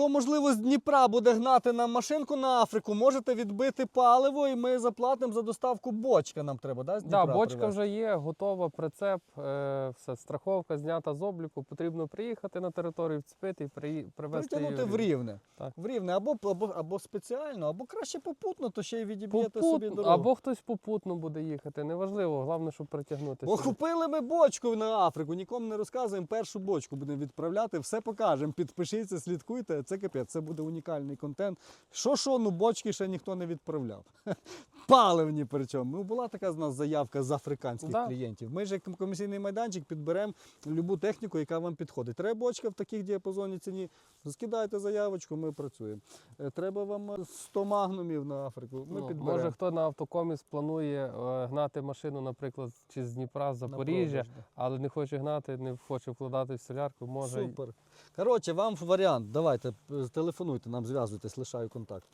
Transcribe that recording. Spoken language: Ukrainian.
Хто, можливо, з Дніпра буде гнати нам машинку на Африку, можете відбити паливо, і ми заплатимо за доставку бочка. Нам треба, да, з Дніпра Да, бочка привезти? вже є, готова, прицеп, е, все, страховка знята з обліку. Потрібно приїхати на територію, вцепити і приї- привезти її. Притягнути в рівне. Так. В рівне або, або, або спеціально, або краще попутно, то ще й відіб'єте собі дорогу. або хтось попутно буде їхати. Неважливо, головне, щоб притягнути. Бо купили ми бочку на Африку, нікому не розказуємо. Першу бочку будемо відправляти, все покажемо. Підпишіться, слідкуйте. Це капець, це буде унікальний контент. Що що, ну бочки ще ніхто не відправляв. Паливні причому. Ну, була така з нас заявка з африканських Да. клієнтів. Ми ж як комісійний майданчик підберемо любу техніку, яка вам підходить. Треба бочка в таких діапазоні ціні. Скидайте заявочку, ми працюємо. Е, Треба вам е, 100 магнумів на Африку. Ми Ну, підберемо. може хто на автокоміс планує е, гнати машину, наприклад, чи з Дніпра, з Запоріжжя, але не хоче гнати, не хоче вкладати в солярку, може. Супер. Коротше, вам варіант. Давайте е, телефонуйте нам, зв'язуйтесь, лишаю контакт.